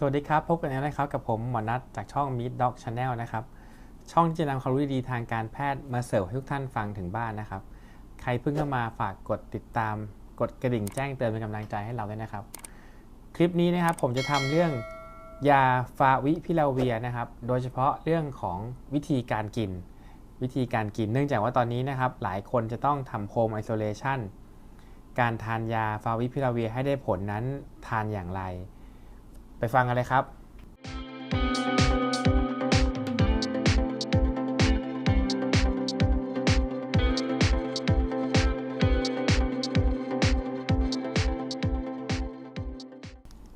สวัสดีครับ พบกันแล้วนะครับกับผมหมอนัทจากช่อง Meet Dog Channel นะครับ ช่องที่จะนำความรู้ดีทางการแพทย์มาเสิร์ฟให้ทุกท่านฟังถึงบ้านนะครับ ใครเพิ่งเข้ามาฝากกดติดตาม กดกระดิ่งแจ้งเตือนเป็นกำลังใจให้เราด้วยนะครับ คลิปนี้นะครับผมจะทำเรื่องยาฟาวิพิลาเวียนะครับ โดยเฉพาะเรื่องของวิธีการกิน วิธีการกิน เนื่องจากว่าตอนนี้นะครับ หลายคนจะต้องทำโฮมไอโซเลชันการทานยาฟาวิพิลาเวียให้ได้ผลนั้นทานอย่างไร ไปฟังกันเลยครับ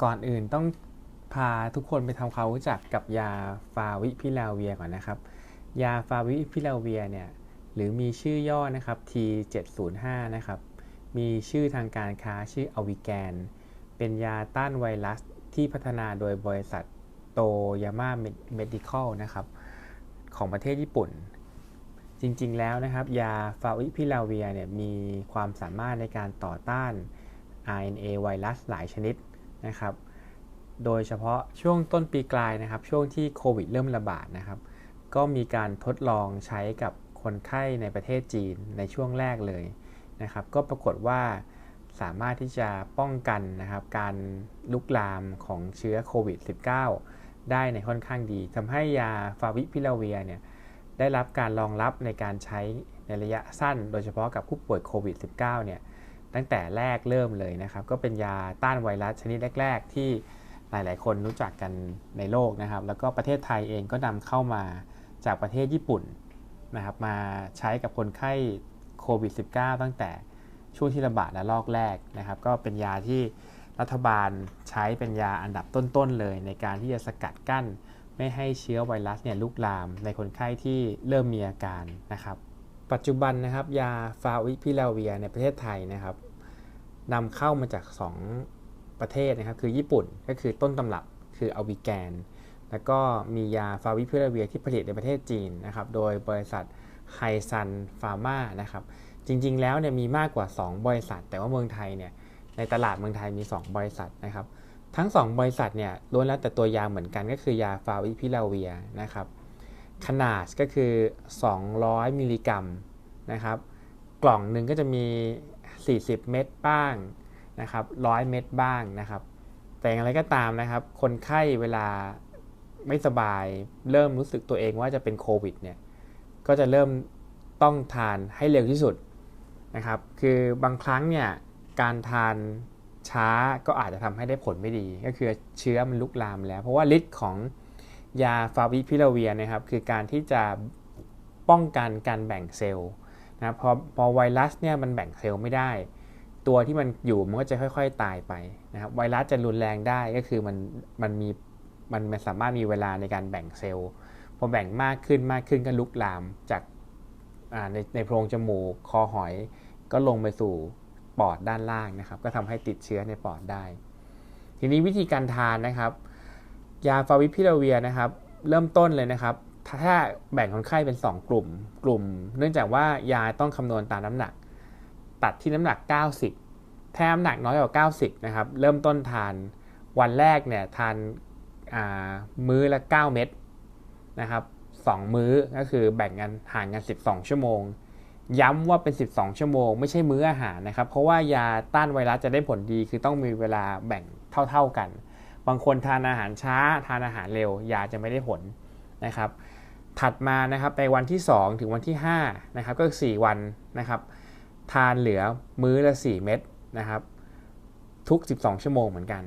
ก่อนอื่นต้องพาทุกคนไปทำความรู้จักกับยาฟาวิพิลาเวียก่อนนะครับ ยาฟาวิพิลาเวียเนี่ยหรือมีชื่อย่อนะครับ T705 นะครับ มีชื่อทางการค้าชื่ออวิแกน เป็นยาต้านไวรัส ที่พัฒนาโดยบริษัทโตยาม่าเมดิคอลนะครับของประเทศญี่ปุ่น จริงๆแล้วนะครับ ยาฟาวิพิลาเวียเนี่ยมีความสามารถในการต่อต้าน RNA ไวรัสหลายชนิดนะครับ โดยเฉพาะช่วงต้นปีกลายนะครับ ช่วงที่โควิดเริ่มระบาดนะครับ ก็มีการทดลองใช้กับคนไข้ในประเทศจีนในช่วงแรกเลยนะครับ ก็ปรากฏว่า สามารถที่จะป้องกันนะครับการลุกลามของเชื้อโควิด -19 ได้ในค่อนข้างดีทำให้ยาฟาวิพิลาเวียเนี่ยได้รับการรองรับในการใช้ในระยะสั้น โดยเฉพาะกับผู้ป่วยโควิด -19 เนี่ยตั้งแต่แรกเริ่มเลยนะครับ ก็เป็นยาต้านไวรัสชนิดแรก ๆ ที่หลาย ๆ คนรู้จักกันในโลกนะครับ แล้วก็ประเทศไทยเองก็นำเข้ามาจากประเทศญี่ปุ่นนะครับมาใช้กับคนไข้โควิด -19 ตั้งแต่ ช่วงที่ระบาดและลอกแรกนะครับ ก็เป็นยาที่รัฐบาลใช้เป็นยาอันดับต้นๆเลย ในการที่จะสกัดกั้น ไม่ให้เชื้อไวรัสเนี่ยลุกลามในคนไข้ที่เริ่มมีอาการนะครับ ปัจจุบันนะครับยาฟาวิพิลาเวียในประเทศไทยนะครับนำเข้ามาจาก 2 ประเทศนะครับ คือญี่ปุ่นก็คือต้นตำรับคืออวิแกน แล้วก็มียาฟาวิพิลาเวียที่ผลิตในประเทศจีนนะครับ โดยบริษัทไฮซันฟาร์มานะครับ จริง ๆ แล้วเนี่ยมีมากกว่า 2 บริษัท แต่ว่าเมืองไทยเนี่ยในตลาดเมืองไทยมี 2 บริษัทนะครับ ทั้ง 2 บริษัทเนี่ยล้วนแล้วแต่ตัวยาเหมือนกันก็คือยาฟาวิพิลาเวียนะครับ ขนาดก็คือ 200 มิลลิกรัมนะครับ กล่องหนึ่งก็จะมี 40 เม็ดบ้างนะครับ100เม็ดบ้างนะครับ แต่อย่างไรก็ตามนะครับ คนไข้เวลาไม่สบายเริ่มรู้สึกตัวเองว่าจะเป็นโควิดเนี่ยก็จะเริ่มต้องทานให้เร็วที่สุด นะครับ คือบางครั้งเนี่ยการทานช้าก็อาจจะทำให้ได้ผลไม่ดี ก็คือเชื้อมันลุกลามแล้ว เพราะว่าฤทธิ์ของยาฟาวิพิลาเวียนะครับ คือการที่จะป้องกันการแบ่งเซลล์นะพอพอไวรัสเนี่ยมันแบ่งเซลล์ไม่ได้ ตัวที่มันอยู่มันก็จะค่อย ๆ ตายไปนะครับไวรัสจะรุนแรงได้ก็คือมันมันมีมันสามารถมีเวลาในการแบ่งเซลล์พอแบ่งมากขึ้นมากขึ้นก็ลุกลามจากในในโพรงจมูกคอหอย ก็ลงไปสู่ปอดด้านล่างนะครับ ก็ทำให้ติดเชื้อในปอดได้ ทีนี้วิธีการทานนะครับ ยาฟาวิพิลาเวียนะครับ เริ่มต้นเลยนะครับ ถ้าแบ่งคนไข้เป็น 2 กลุ่ม กลุ่ม เนื่องจากว่ายาต้องคำนวณตามน้ำหนัก ตัดที่น้ำหนัก 90 ถ้าน้ำหนักน้อยกว่า 90 นะครับ เริ่มต้นทานวันแรกเนี่ยทานมื้อละ 9 เม็ดนะครับ2มื้อก็คือแบ่งกันห่างกัน 12 ชั่วโมง ย้ำว่าเป็น 12 ชั่วโมง ไม่ใช่มื้ออาหารนะครับ เพราะว่ายาต้านไวรัสจะได้ผลดีคือต้องมีเวลาแบ่งเท่า ๆกัน บางคนทานอาหารช้า ทานอาหารเร็ว ยาจะไม่ได้ผลนะครับ ถัดมานะครับในวันที่ 2 ถึงวันที่5นะครับก็ 4 วันนะครับ ทานเหลือมื้อละ 4 เม็ดนะครับ ทุก 12 ชั่วโมงเหมือนกัน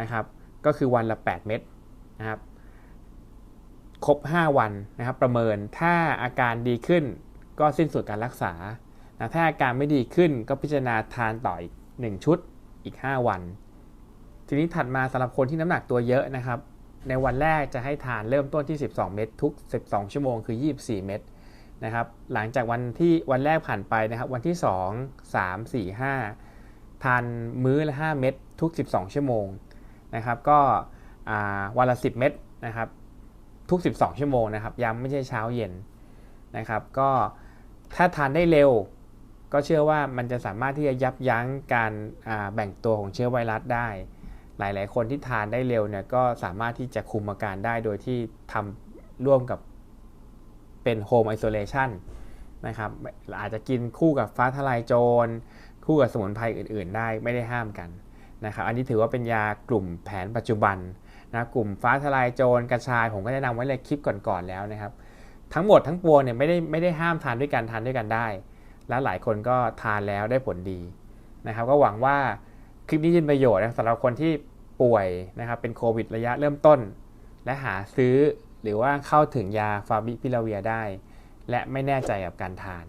นะครับ ก็คือวันละ 8 เม็ดนะครับ ครบ 5 วันนะครับ ประเมินถ้าอาการดีขึ้น ก็สิ้นสุดการรักษา ถ้าอาการไม่ดีขึ้นก็พิจารณาทานต่ออีก 1 ชุดอีก 5 วัน ทีนี้ถัดมาสำหรับคนที่น้ำหนักตัวเยอะนะครับ ในวันแรกจะให้ทานเริ่มต้นที่ 12 เม็ดทุก 12 ชั่วโมงคือ 24 เม็ดนะครับ หลังจากวันที่วันแรกผ่านไปนะครับ วันที่ 2 3 4 5 ทานมื้อละ 5 เม็ดทุก 12 ชั่วโมงนะครับ ก็วันละ 10 เม็ดนะครับ ทุก 12 ชั่วโมงนะครับย้ำไม่ใช่เช้าเย็นนะครับ ก็ ถ้าทานได้เร็ว ก็เชื่อว่ามันจะสามารถที่จะยับยั้งการแบ่งตัวของเชื้อไวรัสได้ หลาย ๆ คนที่ทานได้เร็วเนี่ยก็สามารถที่จะคุมอาการได้โดยที่ทำร่วมกับเป็นโฮมไอโซเลชันนะครับอาจจะกินคู่กับฟ้าทลายโจร คู่กับสมุนไพรอื่น ๆ ได้ไม่ได้ห้ามกันนะครับอันนี้ถือว่าเป็นยากลุ่มแผนปัจจุบันนะกลุ่มฟ้าทลายโจรกระชายผมก็แนะนำไว้เลยคลิปก่อน ๆ แล้วนะครับ ทั้งหมดทั้งปวงเนี่ยไม่ได้ไม่ได้ห้ามทานด้วยกันทานด้วยกันได้ และหลายคนก็ทานแล้วได้ผลดีนะครับ ก็หวังว่าคลิปนี้ยินประโยชน์นะสำหรับคนที่ป่วยนะครับเป็นโควิดระยะเริ่มต้น และหาซื้อหรือว่าเข้าถึงยาฟาบิพิลาเวียได้ และไม่แน่ใจกับการทาน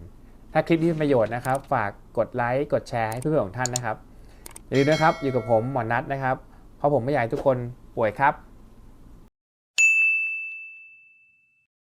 ถ้าคลิปนี้เป็นประโยชน์นะครับ ฝากกดไลค์กดแชร์ให้เพื่อนๆของท่านนะครับอย่าลืมนะครับอยู่กับผมหมอนัทนะครับ เพราะผมไม่อยากให้ทุกคนป่วยครับ